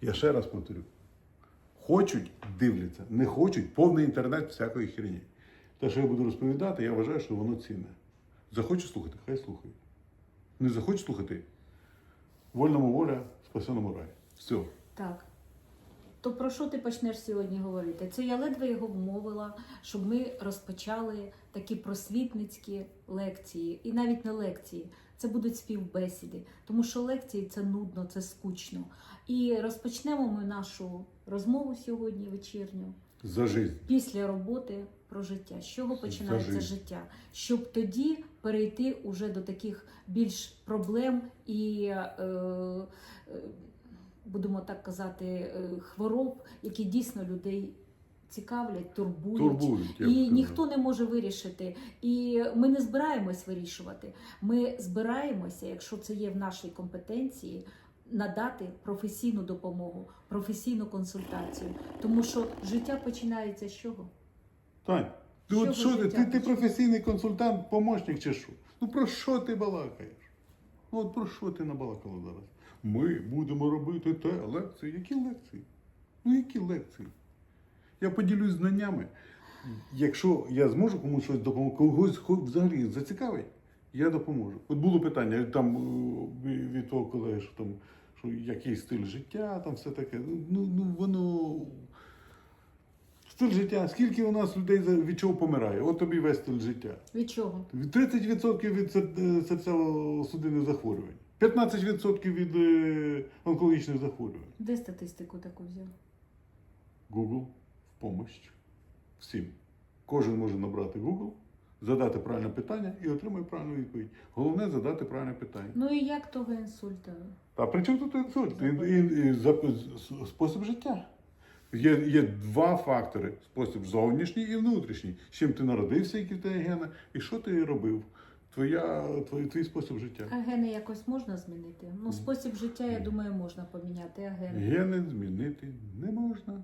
Я ще раз повторю. Хочуть, дивляться, не хочуть, повний інтернет всякої херні. Те, що я буду розповідати, я вважаю, що воно цінне. Захочуть слухати, хай слухають. Не захочуть слухати. Вольному воля, спасеному рай. Все. Так. То про що ти почнеш сьогодні говорити? Це я ледве його вмовила, щоб ми розпочали такі просвітницькі лекції. І навіть не лекції, це будуть співбесіди. Тому що лекції це нудно, це скучно. І розпочнемо ми нашу розмову сьогодні вечірню За жизнь. після роботи про життя. З чого починається жизнь. життя? Щоб тоді перейти уже до таких більш проблем і, е, е, будемо так казати, е, хвороб, які дійсно людей цікавлять, турбують. Турбують. І ніхто не може вирішити. І ми не збираємось вирішувати. Ми збираємося, якщо це є в нашій компетенції, надати професійну допомогу, професійну консультацію. Тому що життя починається з чого? Тань, ти Що от що ти? Ти, ти професійний консультант, помощник чи що? Ну про що ти балакаєш? Ну от про що ти набалакала зараз? Ми будемо робити те лекції. Які лекції? Ну які лекції? Я поділюсь знаннями. Якщо я зможу комусь щось допомогти, когось взагалі зацікавить, я допоможу. От було питання там е, від того колеги, що там, що який стиль життя, там все таке. Ну, ну воно. Стиль життя. Скільки у нас людей від чого помирає? От тобі весь стиль життя. Від чого? 30% від е, серцево-судинних захворювань, 15% від е, онкологічних захворювань. Де статистику таку взяв? Google в помощь всім. Кожен може набрати Google, задати правильне питання і отримає правильну відповідь. Головне задати правильне питання. Ну і як того інсульта? А при чому тут інсульт? І, і, і, с- спосіб життя. Є, є два фактори: спосіб зовнішній і внутрішній. З чим ти народився, які в тебе гени, і що ти робив? Твоя, твій, твій спосіб життя. А гени якось можна змінити? Ну, спосіб життя, я думаю, можна поміняти, а гени. Гени змінити не можна.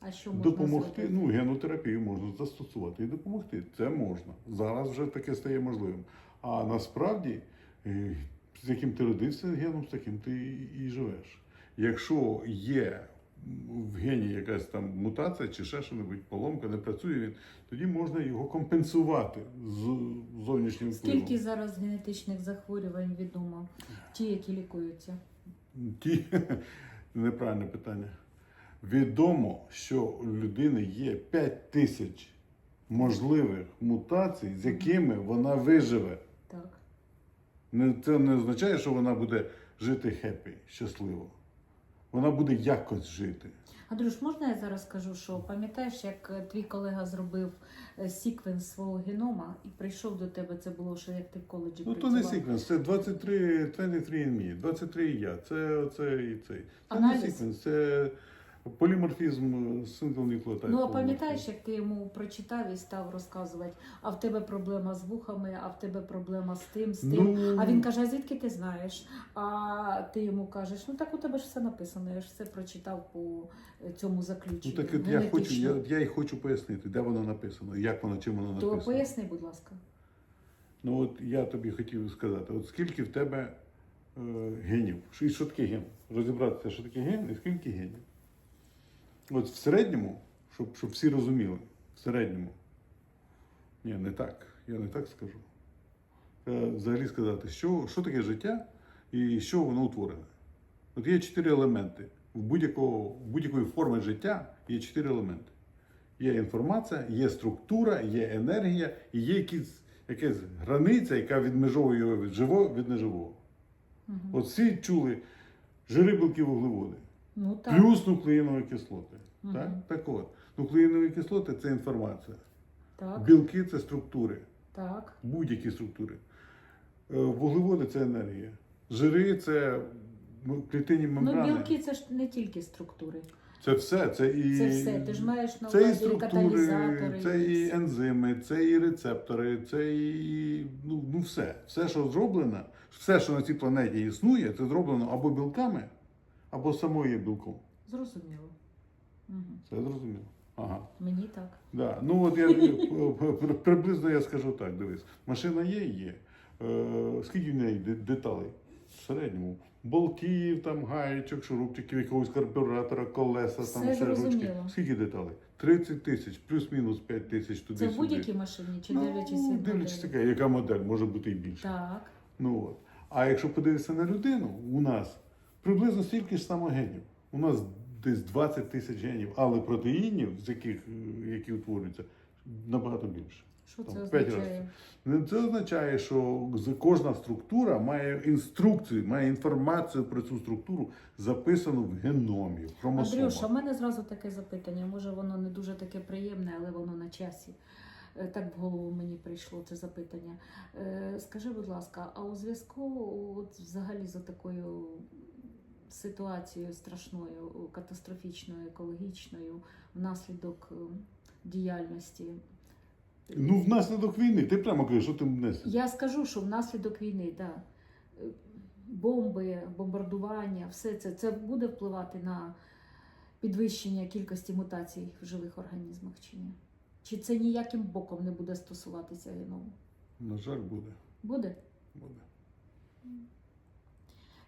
А що можна Допомогти, зробити? ну, генотерапію можна застосувати і допомогти. Це можна. Зараз вже таке стає можливим. А насправді, е, з яким ти родився геном, з таким ти і- живеш. Якщо є в гені якась там мутація чи ще щось, поломка, не працює він, тоді можна його компенсувати з зовнішнім впливом. Скільки зараз генетичних захворювань відомо? Ті, які лікуються? Ті неправильне питання. Відомо, що у людини є 5 тисяч можливих мутацій, з якими вона виживе. Так. Це не означає, що вона буде жити хеппі, щасливо. Вона буде якось жити. Андрюш, можна я зараз скажу, що пам'ятаєш, як е, твій колега зробив е, сіквенс свого генома і прийшов до тебе, це було ще як ти в коледжі Ну то не секвенс, це 23, 23 me, 23 і я. Це, це і цей. Це Аналіз? не секвенс, це поліморфізм сингл нуклеотид. Ну а пам'ятаєш, як ти йому прочитав і став розказувати, а в тебе проблема з вухами, а в тебе проблема з тим, з тим. Ну, А він каже, а звідки ти знаєш? А ти йому кажеш, ну так у тебе ж все написано, я ж все прочитав по е, цьому Ну так от я хочу, я, я й хочу пояснити, де воно написано, як воно, чим воно написано. То поясни, будь ласка. Ну от я тобі хотів сказати, от скільки в тебе е, генів? І що таке ген? Розібратися, що таке ген і скільки генів. От в середньому, щоб, щоб всі розуміли, в середньому. Ні, не так. Я не так скажу. Треба взагалі сказати, що, що таке життя і що воно утворене. От є чотири елементи. В, будь-якої форми життя є чотири елементи. Є інформація, є структура, є енергія і є якісь, якась границя, яка відмежовує його від живого від неживого. Мгм. От всі чули жири, білки, вуглеводи, Ну так. плюс нуклеїнові кислоти. Мгм. Так? так от, нуклеїнові кислоти це інформація. Так, Білки це структури, так. будь-які структури. Е, Вуглеводи це енергія. Жири це м- клітинні Ну, білки це ж не тільки структури. Це все. Це і Це все. Ти ж маєш на Це і увазі і структури, каталізатори. це і ензими, це і рецептори, це і ну, ну все. Все, що зроблено, все, що на цій планеті існує, це зроблено або білками, або самою є білком. Зрозуміло. Угу. Це зрозуміло. Ага. Мені так. Да. Ну от я приблизно я скажу так: дивись, машина є, є. Е, скільки в неї деталей? в середньому. Болтів, там, гаєчок, шурупчиків, якогось карбюратора, колеса, Все там ще ручки. зрозуміло. Скільки деталей? 30 тисяч, плюс-мінус 5 тисяч туди Це в будь-якій машині, чи ну, дивлячись від дивлячись моделі? таке, яка модель, може бути і більше. Так. Ну, от. А якщо подивитися на людину, у нас приблизно стільки ж само генів. У нас десь 20 тисяч генів, але протеїнів, з яких, е, які утворюються, набагато більше. Що Там, це п'ять означає? Це означає, що кожна структура має інструкцію, має інформацію про цю структуру записану в геномі, в хромосомах. Андрюша, в мене зразу таке запитання. Може, воно не дуже таке приємне, але воно на часі. Е, Так в голову мені прийшло це запитання. Е, Скажи, будь ласка, а у зв'язку взагалі за такою ситуацією страшною, катастрофічною, екологічною, внаслідок е, діяльності? Ну, внаслідок війни, ти прямо кажеш, що ти несеш. Я скажу, що внаслідок війни, да, е, бомби, бомбардування, все це, це буде впливати на підвищення кількості мутацій в живих організмах чи ні? Чи це ніяким боком не буде стосуватися геному? На жаль, буде. Буде? буде.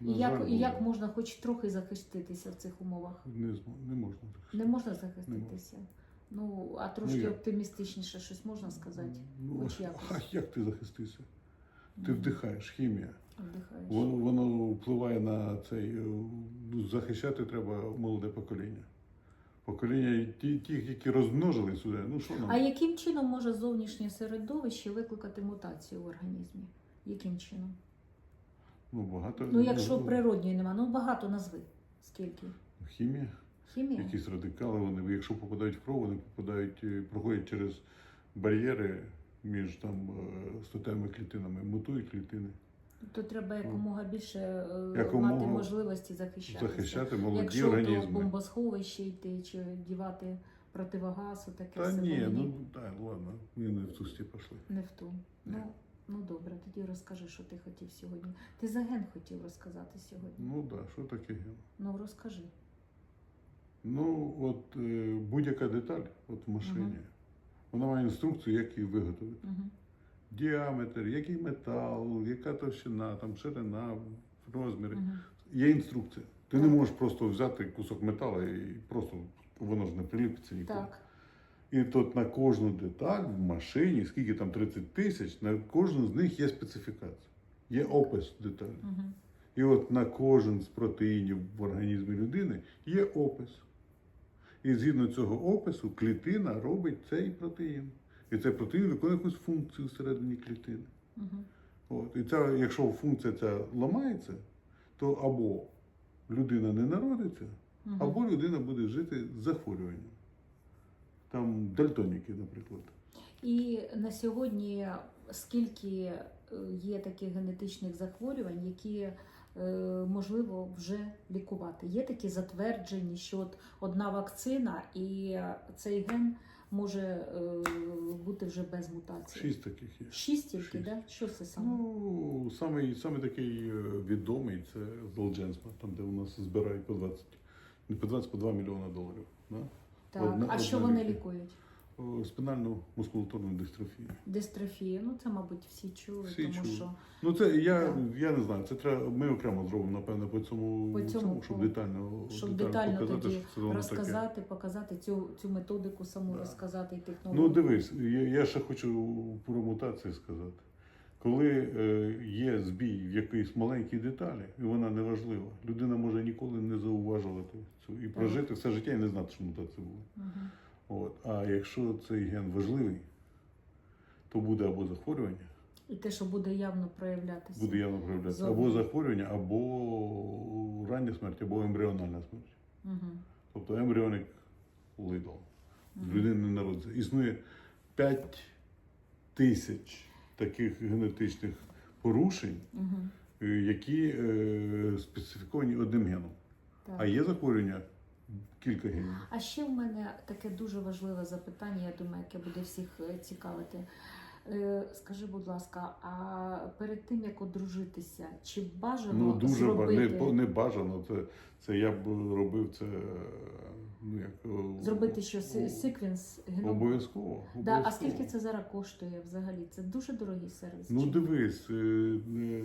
І як, і як можна хоч трохи захиститися в цих умовах? Не, змо- не можна. Не можна захиститися? Ну, а трошки як? оптимістичніше щось можна сказати? Ну, Хоч якось. а як ти захистишся? Ти вдихаєш, хімія. Вдихаєш. Воно, воно впливає на цей. е, ну, Захищати треба молоде покоління. Покоління ті, тих, які розмножили сюди. Ну що нам? А яким чином може зовнішнє середовище викликати мутацію в організмі? Яким чином? Ну, багато. Ну, якщо природньої нема, ну багато назви. Скільки? Хімія, Хімія? якісь радикали, вони, якщо попадають в кров, вони попадають, е, проходять через бар'єри між там е, статевими клітинами, мутують клітини. То треба якомога більше е, Якомога мати можливості захищатися. Захищати молоді Якщо до організми. бомбосховища йти чи дівати противогаз, таке Та все ні, воно ну так, ладно, ми не в тусті пішли. не в ту. Ну, ну добре, тоді розкажи, що ти хотів сьогодні. Ти за ген хотів розказати сьогодні. Ну так, да, що таке ген? Ну розкажи. Ну, от е, будь-яка деталь от в машині, Мгм. вона має інструкцію, як її виготовити. Угу. Діаметр, який метал, яка товщина, там ширина, розміри. Угу. Є інструкція. Ти не можеш просто взяти кусок металу і просто воно ж не приліпиться ніколи. Так. І тут на кожну деталь в машині, скільки там 30 тисяч, на кожну з них є специфікація. Є опис деталі. Угу. І от на кожен з протеїнів в організмі людини є опис. І згідно цього опису клітина робить цей протеїн. І цей протеїн виконує якусь функцію всередині клітини. Угу. От. І ця, якщо функція ця ламається, то або людина не народиться, Угу. або людина буде жити з захворюванням. Там дальтоніки, наприклад. І на сьогодні скільки е, є таких генетичних захворювань, які е, можливо вже лікувати? Є такі затверджені, що от одна вакцина і цей ген може е, бути вже без мутації. Шість таких є. Шість тільки, Шість. да? Що це саме? Ну, самий, самий такий е, відомий це Золдженсма, там, де у нас збирають по 20, не по 20, по 2 мільйона доларів. Да? Так. одна- а що вони лікують? О, Спинальну мускулатурну дистрофію. Дистрофію. Ну це, мабуть, всі чули, Всі тому чули. що Ну це я, Так. я не знаю, це треба. Ми окремо зробимо, напевно, по цьому, По цьому, щоб детально, щоб детально показати, тоді що це воно таке. розказати, показати цю, цю методику саму Да. розказати і технологію. Ну дивись, я, я ще хочу про мутації сказати. Коли е, є збій в якоїсь маленькій деталі, і вона не важлива, людина може ніколи не зауважувати цю і прожити все життя і не знати, що мутації були. Мгм. От. А якщо цей ген важливий, то буде або захворювання, І те, що буде явно проявлятися. буде явно проявлятися, або захворювання, або рання смерть, або ембріональна смерть. Угу. Тобто ембріоник лидл. Мгм. Людина не народиться. Існує 5 тисяч таких генетичних порушень, Угу. які е, специфіковані одним геном. Так. А є захворювання кілька генів. А ще в мене таке дуже важливе запитання, я думаю, яке буде всіх е, цікавити. Е, Скажи, будь ласка, а перед тим як одружитися, чи бажано Ну дуже зробити не, не бажано. Це, це я б робив це Ну, як, е, Зробити що секвенс геному. Обов'язково. Да, а скільки це зараз коштує взагалі? Це дуже дорогий сервіс. Ну дивись, е, е,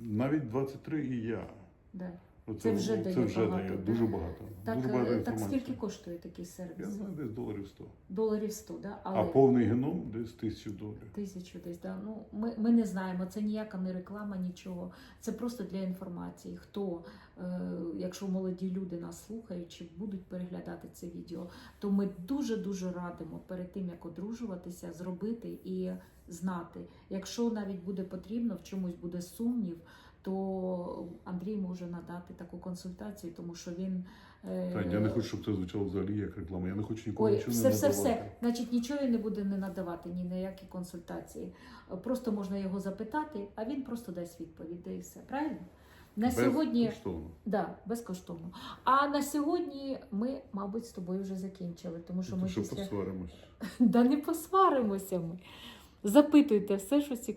навіть 23 і я. да. Оце- Це вже дає це вже багато, дає дуже багато. Так, дуже е, багато так скільки коштує такий Я сервіс? знаю, десь доларів 100. Доларів 100, да? але А повний геном десь 1000 доларів. тисячу десь. Да? Ну, ми, ми не знаємо, це ніяка не реклама, нічого. Це просто для інформації. Хто, е, якщо молоді люди нас слухають чи будуть переглядати це відео, то ми дуже-дуже радимо перед тим, як одружуватися, зробити і знати. Якщо навіть буде потрібно, в чомусь буде сумнів, то Андрій може надати таку консультацію, тому що він. е, Тань, я не хочу, щоб це звучало взагалі як реклама. Я не хочу нікому Ой, нічого все, не все, надавати. все. Значить, нічого він не буде не надавати, ні на які консультації. Просто можна його запитати, а він просто дасть відповідь, і все. Правильно? На сьогодні, Безкоштовно. да, безкоштовно. А на сьогодні ми, мабуть, з тобою вже закінчили, тому що Ну, ми що після посваримось. да не посваримося ми. Запитуйте все, що цікаво.